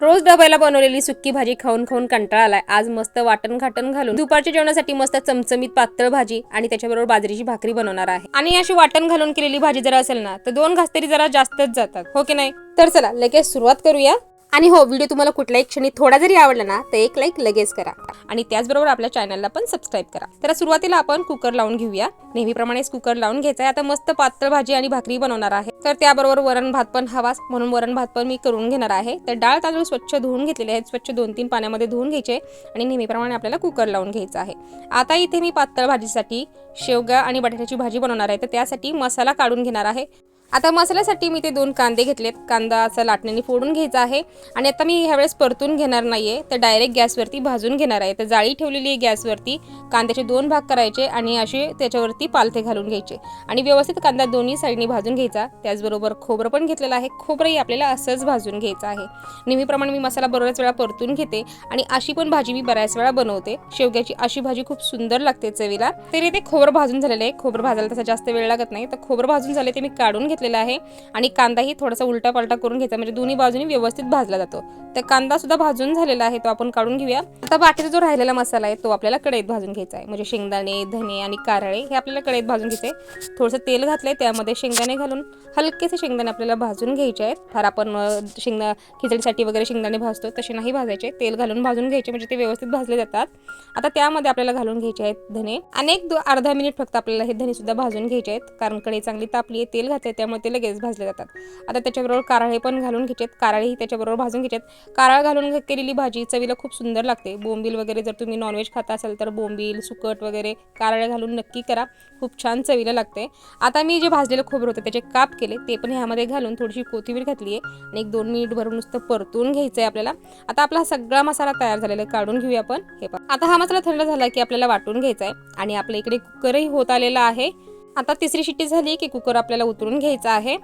रोज डब्याला बनवलेली सुक्की भाजी खाऊन खाऊन कंटाळा आलाय आज मस्त वाटण घाटण घालून दुपारच्या जेवणासाठी मस्त चमचमीत पातळ भाजी आणि त्याच्याबरोबर बाजरीची भाकरी बनवणार आहे. आणि अशी वाटण घालून केलेली भाजी जर असेल ना तर दोन घास तरी जरा जास्तच जातात. हो की नाही? तर चला लगेच सुरुवात करूया. आणि हो व्हिडिओ तुम्हाला कुठल्याही क्षणी थोडा जरी आवडला ना तर एक लाईक लगेच करा. आणि त्याचबरोबर आपल्या चॅनलला पण सबस्क्राईब करा. तर सुरुवातीला आपण कुकर लावून घेऊया. नेहमीप्रमाणेच कुकर लावून घ्यायचा आहे. आता मस्त पातळ भाजी आणि भाकरी बनवणार आहे. तर त्याबरोबर वरण भात पण हवास म्हणून वरण भात पण मी करून घेणार आहे. तर डाळ तांदूळ स्वच्छ धुवून घेतलेले आहेत. स्वच्छ दोन तीन पाण्यामध्ये धुवून घ्यायचे आणि नेहमीप्रमाणे आपल्याला कुकर लावून घ्यायचा आहे. आता इथे मी पातळ भाजीसाठी शेवगा आणि बटाट्याची भाजी बनवणार आहे. तर त्यासाठी मसाला काढून घेणार आहे. आता मसाल्यासाठी मी ते दोन कांदे घेतलेत. कांदा असा लाटण्याने फोडून घ्यायचा आहे. आणि आता मी ह्यावेळेस परतून घेणार नाही आहे तर डायरेक्ट गॅसवरती भाजून घेणार आहे. तर जाळी ठेवलेली आहे गॅसवरती. कांद्याचे दोन भाग करायचे आणि असे त्याच्यावरती पालथे घालून घ्यायचे. आणि व्यवस्थित कांदा दोन्ही साईडने भाजून घ्यायचा. त्याचबरोबर खोबरं पण घेतलेलं आहे. खोबरंही आपल्याला असंच भाजून घ्यायचं आहे. नेहमीप्रमाणे मी मसाला बऱ्याच वेळा परतून घेते आणि अशी पण भाजी मी बऱ्याच वेळा बनवते. शेवग्याची अशी भाजी खूप सुंदर लागते चवीला. तरी ते खोबरं भाजून झालेलं आहे. खोबरं भाजायला तसा जास्त वेळ लागत नाही. तर खोबरं भाजून झाले ते मी काढून घेते. घेतलेला आहे आणि कांदाही थोडासा उलटा पालटा करून घ्यायचा म्हणजे दोन्ही बाजूनी व्यवस्थित भाजला जातो. तर कांदा सुद्धा भाजून झालेला आहे तो आपण काढून घेऊया. आता बाकीचा जो राहिलेला मसाला आहे तो आपल्याला कढईत भाजून घ्यायचा आहे. म्हणजे शेंगदाणे धने आणि कारळे हे आपल्याला कढईत भाजून घ्यायचे थोडंसं तेल घातलंय त्यामध्ये शेंगदाणे घालून हलकेसे शेंगदाणे आपल्याला भाजून घ्यायचे आहेत. फार आपण शेंगदा खिचडीसाठी वगैरे शेंगदाणे भाजतो तसे नाही भाजायचे. तेल घालून भाजून घ्यायचे म्हणजे ते व्यवस्थित भाजले जातात. आता त्यामध्ये आपल्याला घालून घ्यायचे आहेत धने. अनेक अर्धा मिनिट फक्त आपल्याला हे धने सुद्धा भाजून घ्यायचे आहेत. कारण कढई चांगली तापली आहे तेल घातले त्यामुळे ते लगेच भाजले जातात. आता त्याच्याबरोबर कारळे पण घालून घ्यायचेत कारळेही त्याच्याबरोबर भाजून घ्यायचेत कारळ घालून केलेली भाजी चवीला खूप सुंदर लागते. बोंबील वगैरे जर तुम्ही नॉनव्हेज खाता असाल तर बोंबील सुकट वगैरे कारळे घालून नक्की करा. खूप छान चवीला लागते. आता मी जे भाजलेलं खोबरं होतं त्याचे काप केले. ते पण ह्यामध्ये घालून थोडीशी कोथिंबीर घातली आहे. आणि एक दोन मिनिट भरून नुसतं परतून घ्यायचं आहे आपल्याला. आता आपला सगळा मसाला तयार झालेला काढून घेऊया आपण. हे पण आता हा मसाला थंड झाला की आपल्याला वाटून घ्यायचा आहे. आणि आपल्या इकडे कुकरही होत आलेला आहे. आता तिसरी शिट्टी झाली की कुकर आपल्याला उतरून घ्यायचा आहे.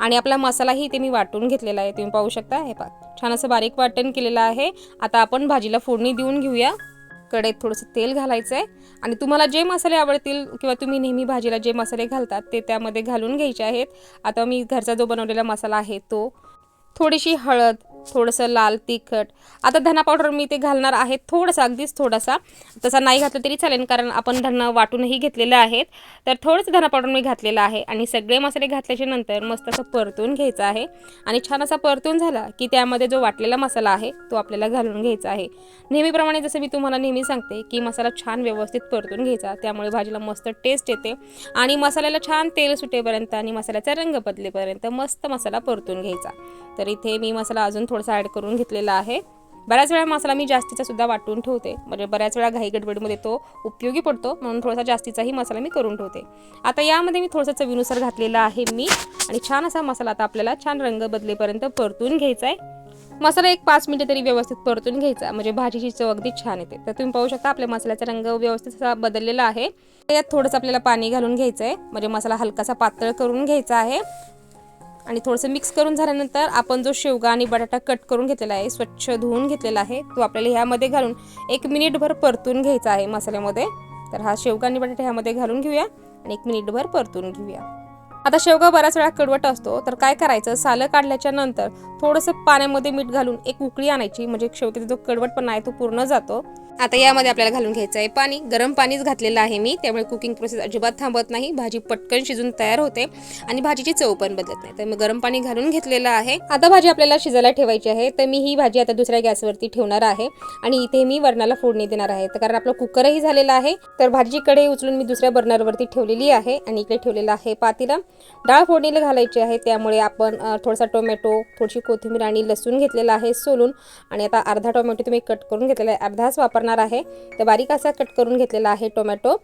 आणि आपला मसालाही ते मी वाटून घेतलेला आहे. तुम्ही पाहू शकता. हे पा छान असं बारीक वाटण केलेलं आहे. आता आपण भाजीला फोडणी देऊन घेऊया. कढईत थोडंसं तेल घालायचं आहे आणि तुम्हाला जे मसाले आवडतील किंवा तुम्ही नेहमी भाजीला जे मसाले घालतात ते त्यामध्ये घालून घ्यायचे आहेत. आता मी घरचा जो बनवलेला मसाला आहे तो. थोडीशी हळद थोडंसं लाल तिखट. आता धना पावडर मी ते घालणार आहे थोडासा अगदीच थोडासा. तसा नाही घातलं तरी चालेल कारण आपण धना वाटूनही घेतलेलं आहेत. तर थोडंसं धना पावडर मी घातलेलं आहे आणि सगळे मसाले घातल्याच्या नंतर मस्त असं परतून घ्यायचं आहे. आणि छान असा परतून झाला की त्यामध्ये जो वाटलेला मसाला आहे तो आपल्याला घालून घ्यायचा आहे. नेहमीप्रमाणे जसं मी तुम्हाला नेहमी सांगते की मसाला छान व्यवस्थित परतून घ्यायचा त्यामुळे भाजीला मस्त टेस्ट येते. आणि मसाल्याला छान तेल सुटेपर्यंत आणि मसाल्याचा रंग बदलेपर्यंत मस्त मसाला परतून घ्यायचा. तर इथे मी मसाला अजून थोडासा ॲड करून घेतलेला आहे. बऱ्याच वेळा मसाला मी जास्तीचा सुद्धा वाटून ठेवते. म्हणजे बऱ्याच वेळा घाई गडबडीमध्ये तो उपयोगी पडतो म्हणून थोडासा जास्तीचाही मसाला मी करून ठेवते. आता यामध्ये मी थोडंसं चवीनुसार घातलेला आहे मी आणि छान असा मसाला आता आपल्याला छान रंग बदलेपर्यंत परतून घ्यायचा आहे. मसाला एक पाच मिनिटं तरी व्यवस्थित परतून घ्यायचा म्हणजे भाजीची चव अगदी छान येते. तर तुम्ही पाहू शकता आपल्या मसाल्याचा रंग व्यवस्थित असा बदललेला आहे. यात थोडंसं आपल्याला पाणी घालून घ्यायचं आहे. म्हणजे मसाला हलकासा पातळ करून घ्यायचा आहे. आणि थोडंसं मिक्स करून झाल्यानंतर आपण जो शेवगा आणि बटाटा कट करून घेतलेला आहे स्वच्छ धुवून घेतलेला आहे तो आपल्याला ह्यामध्ये घालून एक मिनिटभर परतून घ्यायचा आहे मसाल्यामध्ये. तर हा शेवगा आणि बटाटा ह्यामध्ये घालून घेऊया आणि एक मिनिटभर परतून घेऊया. आता शेवगा बऱ्याच वेळा कडवट असतो तर काय करायचं? सालं काढल्याच्या नंतर थोडंसं पाण्यामध्ये मीठ घालून एक उकळी आणायची म्हणजे शेवग्याचा जो कडवटपणा आहे तो पूर्ण जातो. आता यामध्ये आपल्याला घालून घ्यायचं आहे पाणी. गरम पाणीच घातलेलं आहे मी. त्यामुळे कुकिंग प्रोसेस अजिबात थांबत नाही. भाजी पटकन शिजून तयार होते आणि भाजीची चव पण बदलत नाही. तर मी गरम पाणी घालून घेतलेलं आहे. आता भाजी आपल्याला शिजायला ठेवायची आहे. तर मी ही भाजी आता दुसऱ्या गॅसवरती ठेवणार आहे आणि इथे मी वरणाला फोडणी देणार आहे. तर कारण आपलं कुकरही झालेलं आहे. तर भाजीकडे कढई उचलून मी दुसऱ्या बर्नरवरती ठेवलेली आहे आणि इकडे ठेवलेलं आहे पातीला. डाळ फोडणीला घालायची आहे. त्यामुळे आपण थोडासा टोमॅटो थोडीशी कोथिंबीर आणि लसूण घेतलेला आहे सोलून. आणि आता अर्धा टोमॅटो तुम्ही कट करून घेतलेला आहे. अर्धाच वापर करणार आहे. तर बारीक असा कट करून घेतलेला आहे टोमॅटो.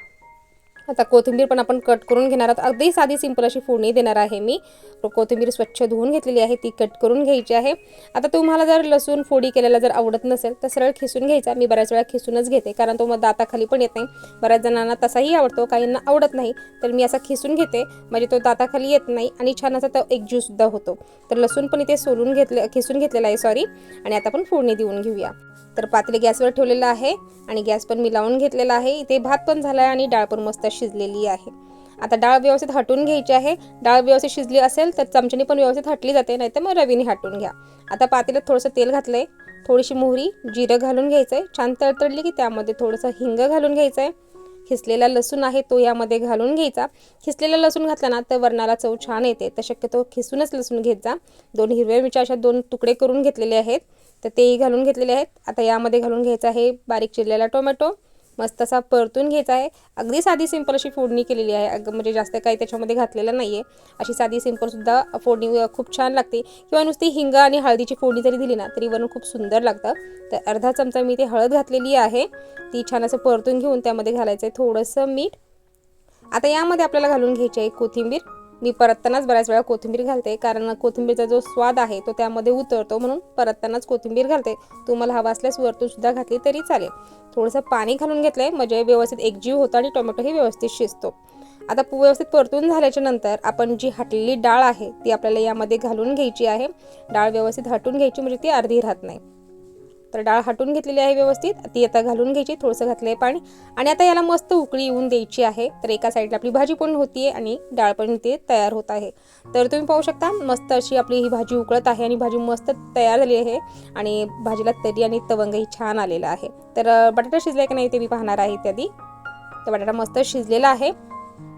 आता कोथिंबीर पण आपण कट करून घेणार आहोत. अगदी साधी सिंपल अशी फोडणी देणार आहे मी. कोथिंबीर स्वच्छ धुवून घेतलेली आहे ती कट करून घ्यायची आहे. आता तुम्हाला जर लसूण फोडी केलेला जर आवडत नसेल तर सरळ खिसून घ्यायचा. मी बऱ्याच वेळा खिसूनच घेते कारण तो मग दाताखाली पण येत नाही. बऱ्याच जणांना तसाही आवडतो काहींना आवडत नाही तर मी असा खिसून घेते. म्हणजे तो दाताखाली येत नाही आणि छान असा तो एक ज्यूससुद्धा होतो. तर लसूण पण इथे सोलून घेतले खिसून घेतलेला आहे सॉरी आणि आता आपण फोडणी देऊन घेऊया. तर पातळी गॅसवर ठेवलेलं आहे आणि गॅस पण मी लावून घेतलेला आहे. इथे भात पण झाला आहे आणि डाळ पण मस्त शिजलेली आहे. आता डाळ व्यवस्थित हटून घ्यायची आहे. डाळ व्यवस्थित शिजली असेल तर चमच्याने पण व्यवस्थित हटली जाते नाही तर मग रवीने हटून घ्या. आता पातेल्यात थोडंसं तेल घातलं आहे थोडीशी मोहरी जिरं घालून घ्यायचं आहे छान तडतडली की त्यामध्ये थोडंसं हिंग घालून घ्यायचं आहे खिसलेला लसूण आहे तो यामध्ये घालून घ्यायचा. खिसलेला लसूण घातला ना तर वरणाला चव छान येते. तर शक्यतो खिसूनच लसूण घेत जा. दोन हिरव्या मिरच्या अशा दोन तुकडे करून घेतलेले आहेत. तर तेही घालून घेतलेले आहेत. आता यामध्ये घालून घ्यायचं आहे बारीक चिरलेला टोमॅटो. मस्त असा परतून घ्यायचा आहे. अगदी साधी सिंपल अशी फोडणी केलेली आहे. अगं म्हणजे जास्त काही त्याच्यामध्ये घातलेलं नाही आहे अशी साधी सिंपलसुद्धा फोडणी खूप छान लागते. किंवा नुसती हिंग आणि हळदीची फोडणी जरी दिली ना तरी वरून खूप सुंदर लागतं. तर अर्धा चमचा मी ते हळद घातलेली आहे. ती छान असं परतून घेऊन त्यामध्ये घालायचं आहे थोडंसं मीठ. आता यामध्ये आपल्याला घालून घ्यायची आहे कोथिंबीर. मी परततानाच बऱ्याच वेळा कोथिंबीर घालते कारण कोथिंबीरचा जो स्वाद आहे तो त्यामध्ये उतरतो म्हणून परततानाच कोथिंबीर घालते. तुम्हाला हवा असल्यास वरतून सुद्धा घातली तरी चालेल. थोडंसं पाणी घालून घेतलं आहे म्हणजे व्यवस्थित एकजीव होतं आणि टोमॅटोही व्यवस्थित शिजतो. आता व्यवस्थित परतून झाल्याच्यानंतर आपण जी हटलेली डाळ आहे ती आपल्याला यामध्ये घालून घ्यायची आहे. डाळ व्यवस्थित हटून घ्यायची म्हणजे ती अर्धी राहत नाही. तर डाळ हटून घेतलेली आहे व्यवस्थित. ती आता घालून घ्यायची थोडंसं घातलं आहे पाणी. आणि आता याला मस्त उकळी येऊन द्यायची आहे. तर एका साईडला आपली भाजी पण होती आणि डाळ पण ते तयार होत आहे. तर तुम्ही पाहू शकता मस्त अशी आपली ही भाजी उकळत आहे आणि भाजी मस्त तयार झाली आहे. आणि भाजीला तरी आणि तवंगही छान आलेला आहे. तर बटाटा शिजलाय की नाही ते मी पाहणार आहे इत्यादी. तर बटाटा मस्त शिजलेला आहे.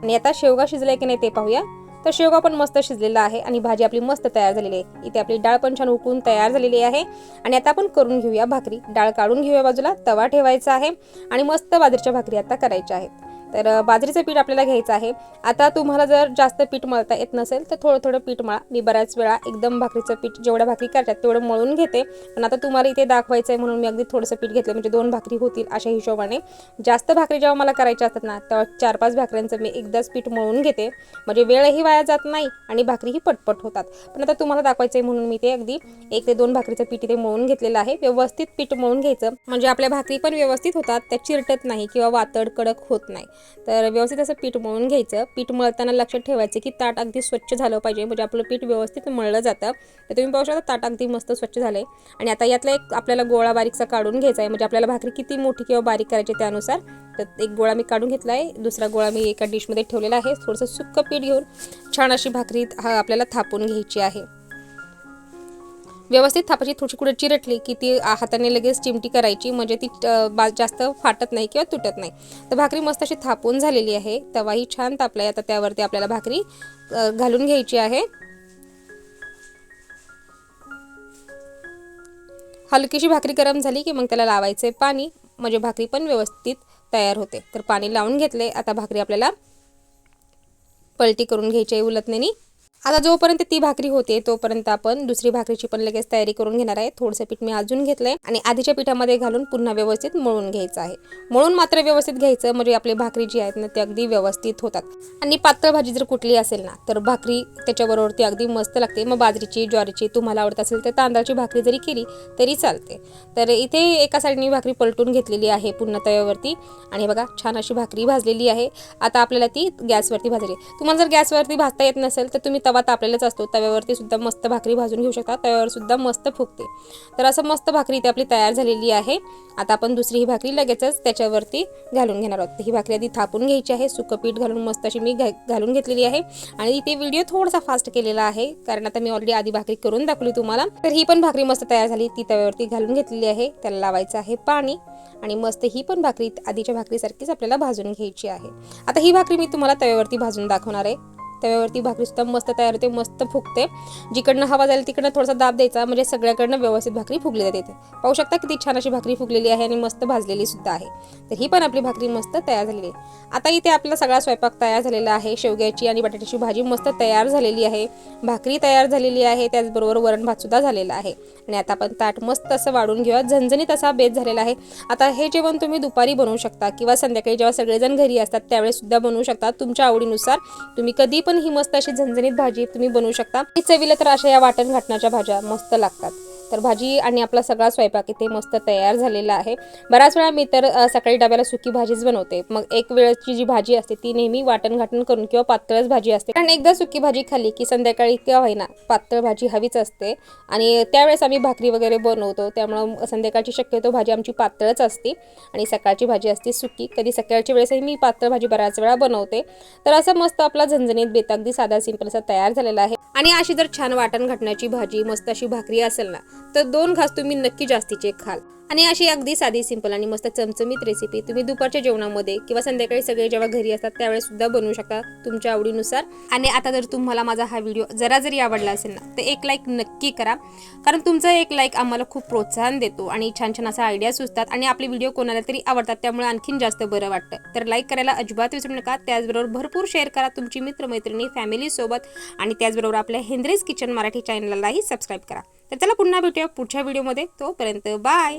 आणि आता शेवगा शिजलाय की नाही ते पाहूया. तर शेवगा पण मस्त शिजलेला आहे आणि भाजी आपली मस्त तयार झालेली आहे. इथे आपली डाळ पण छान उकळून तयार झालेली आहे. आणि आता आपण करून घेऊया भाकरी. डाळ काढून घेऊया बाजूला. तवा ठेवायचा आहे आणि मस्त बाजरीच्या भाकरी आता करायच्या आहेत. तर बाजरीचं पीठ आपल्याला घ्यायचं आहे. आता तुम्हाला जर जास्त पीठ मळता येत नसेल तर थोडं थोडं पीठ मळा. मी बऱ्याच वेळा एकदम भाकरीचं पीठ जेवढ्या भाकरी करतात तेवढं मळून घेते. पण आता तुम्हाला इथे दाखवायचं आहे म्हणून मी अगदी थोडंसं पीठ घेतलं. म्हणजे दोन भाकरी होतील अशा हिशोबाने. जास्त भाकरी जेव्हा मला करायच्या असतात ना तेव्हा चार पाच भाकऱ्यांचं मी एकदाच पीठ मळून घेते. म्हणजे वेळही वाया जात नाही आणि भाकरीही पटपट होतात. पण आता तुम्हाला दाखवायचं आहे म्हणून मी ते अगदी एक ते दोन भाकरीचं पीठ इथे मळून घेतलेलं आहे. व्यवस्थित पीठ मळून घ्यायचं. म्हणजे आपल्या भाकरी पण व्यवस्थित होतात त्या चिरटत नाही किंवा वातड कडक होत नाही. तर व्यवस्थित असं पीठ मळून घ्यायचं. पीठ मळताना लक्षात ठेवायचं की ताट अगदी स्वच्छ झालं पाहिजे. म्हणजे आपलं पीठ व्यवस्थित मळलं जातं. तर तुम्ही पाहू शकता ताट अगदी मस्त स्वच्छ झालं आहे आणि आता यातला एक आपल्याला गोळा बारीकसा काढून घ्यायचा आहे म्हणजे आपल्याला भाकरी किती मोठी किंवा बारीक करायची त्यानुसार. तर एक गोळा मी काढून घेतला आहे दुसरा गोळा मी एका डिशमध्ये ठेवलेला आहे. थोडंसं सुक्क पीठ घेऊन छान अशी भाकरी हा आपल्याला थापून घ्यायची आहे. व्यवस्थित थापाची थोडी कुठे चिरटली की ती हाताने लगेच चिमटी करायची म्हणजे ती बा जास्त फाटत नाही किंवा तुटत नाही. तर भाकरी मस्त अशी थापून झालेली आहे. तवाही छान तापलाय. आता त्यावरती आपल्याला भाकरी घालून घ्यायची आहे. हलकीशी भाकरी गरम झाली की मग त्याला लावायचे पाणी. म्हणजे भाकरी पण व्यवस्थित तयार होते. तर पाणी लावून घेतले. आता भाकरी आपल्याला पलटी करून घ्यायची आहे उलटण्यानी. आता जोपर्यंत ती भाकरी होते तोपर्यंत आपण दुसरी भाकरीची पण लगेच तयारी करून घेणार आहे. थोडंसं पीठ मी अजून घेतलंय आणि आधीच्या पिठामध्ये घालून पुन्हा व्यवस्थित मळून घ्यायचं आहे. मळून मात्र व्यवस्थित घ्यायचं म्हणजे आपली भाकरी जी आहेत ना ती अगदी व्यवस्थित होतात. आणि पातळ भाजी जर कुठली असेल ना तर भाकरी त्याच्याबरोबर ती अगदी मस्त लागते. मग बाजरीची ज्वारीची तुम्हाला आवडत असेल तर तांदळाची भाकरी जरी केली तरी चालते. तर इथे एका साईडने भाकरी पलटून घेतलेली आहे पूर्ण तव्यावरती. आणि बघा छान अशी भाकरी भाजलेली आहे. आता आपल्याला ती गॅसवरती भाजली तुम्हाला जर गॅसवरती भाजता येत नसेल तर तुम्ही तवा तापलेलाच असतो तव्यावरती सुद्धा मस्त भाकरी भाजून घेऊ शकता तव्यावर सुद्धा मस्त फुगते. तर असं मस्त भाकरी इथे आपली तयार झालेली आहे. आता आपण दुसरी ही भाकरी लगेचच त्याच्यावरती घालून घेणार आहोत. ही भाकरी आधी थापून घ्यायची आहे सुकं पीठ घालून मस्त अशी मी घालून घेतलेली आहे. आणि इथे व्हिडिओ थोडासा फास्ट केलेला आहे कारण आता मी ऑलरेडी आधी भाकरी करून दाखवली तुम्हाला. तर ही पण भाकरी मस्त तयार झाली ती तव्यावरती घालून घेतलेली आहे. त्याला लावायचं आहे पाणी आणि मस्त ही पण भाकरी आधीच्या भाकरीसारखीच आपल्याला भाजून घ्यायची आहे. आता ही भाकरी मी तुम्हाला तव्यावरती भाजून दाखवणार आहे. तव्यावरती भाकरी सुद्धा मस्त तयार होते मस्त फुगते. जिकडनं हवा जाईल तिकडनं थोडासा दाब द्यायचा म्हणजे सगळ्याकडनं व्यवस्थित भाकरी फुगली जाते इथे. पाहू शकता किती छान अशी भाकरी फुगलेली आहे आणि मस्त भाजलेली सुद्धा आहे. तर ही पण आपली भाकरी मस्त तयार झालेली आहे. आता इथे आपला सगळा स्वयंपाक तयार झालेला आहे. शेवग्याची आणि बटाट्याची भाजी मस्त तयार झालेली आहे. भाकरी तयार झालेली आहे त्याचबरोबर वरण भात सुद्धा झालेला आहे. आणि आता आपण ताट मस्त असं वाढून घेऊया. झणझणीत असा बेत झालेला आहे. आता हे जेवण तुम्ही दुपारी बनवू शकता किंवा संध्याकाळी जेव्हा सगळेजण घरी असतात त्यावेळेस सुद्धा बनवू शकता. तुमच्या आवडीनुसार तुम्ही कधी पण ही मस्त अशी झणझणीत भाजी तुम्ही बनवू शकता. ही चवीला तर अशा या वाटण घाटण्याच्या भाज्या मस्त लागतात. तर भाजी आणि आपला सगळा स्वयंपाक इथे मस्त तयार झालेला आहे. बऱ्याच वेळा मी तर सकाळी डब्याला सुकी भाजीच बनवते. मग एक वेळची जी भाजी असते ती नेहमी वाटण घाटण करून किंवा पातळच भाजी असते. कारण एकदा सुकी भाजी खाल्ली की संध्याकाळी किंवा होईना पातळ भाजी हवीच असते. आणि त्यावेळेस आम्ही भाकरी वगैरे बनवतो. त्यामुळं संध्याकाळची शक्यतो भाजी आमची पातळच असते. आणि सकाळची भाजी असते सुकी. कधी सकाळच्या वेळेसही मी पातळ भाजी बऱ्याच वेळा बनवते. तर असं मस्त आपला झणझणीत बेत अगदी साधा सिंपल असा तयार झालेला आहे. आणि अशी जर छान वाटण घाटण्याची भाजी मस्त अशी भाकरी असेल ना तर दोन घास तुम्ही नक्की जास्तीचे खाल. आणि अशी अगदी साधी सिंपल आणि मस्त चमचमीत रेसिपी तुम्ही दुपारच्या जेवणामध्ये किंवा संध्याकाळी सगळे जेव्हा घरी असतात त्यावेळेस सुद्धा बनवू शकता तुमच्या आवडीनुसार. आणि आता जर तुम्हाला माझा हा व्हिडिओ जरा जरी आवडला असेल ना तर एक लाईक नक्की करा. कारण तुमचं एक लाईक आम्हाला खूप प्रोत्साहन देतो आणि छान छान असा आयडिया सुचतात आणि आपले व्हिडिओ कोणाला तरी आवडतात त्यामुळे आणखीन जास्त बरं वाटतं. तर लाईक करायला अजिबात विसरू नका. त्याचबरोबर भरपूर शेअर करा तुमची मित्रमैत्रिणी फॅमिलीसोबत आणि त्याचबरोबर आपल्या हेंद्रेज किचन मराठी चॅनललाही सबस्क्राईब करा. तर त्याला पुन्हा भेटूया पुढच्या व्हिडिओमध्ये. तोपर्यंत बाय.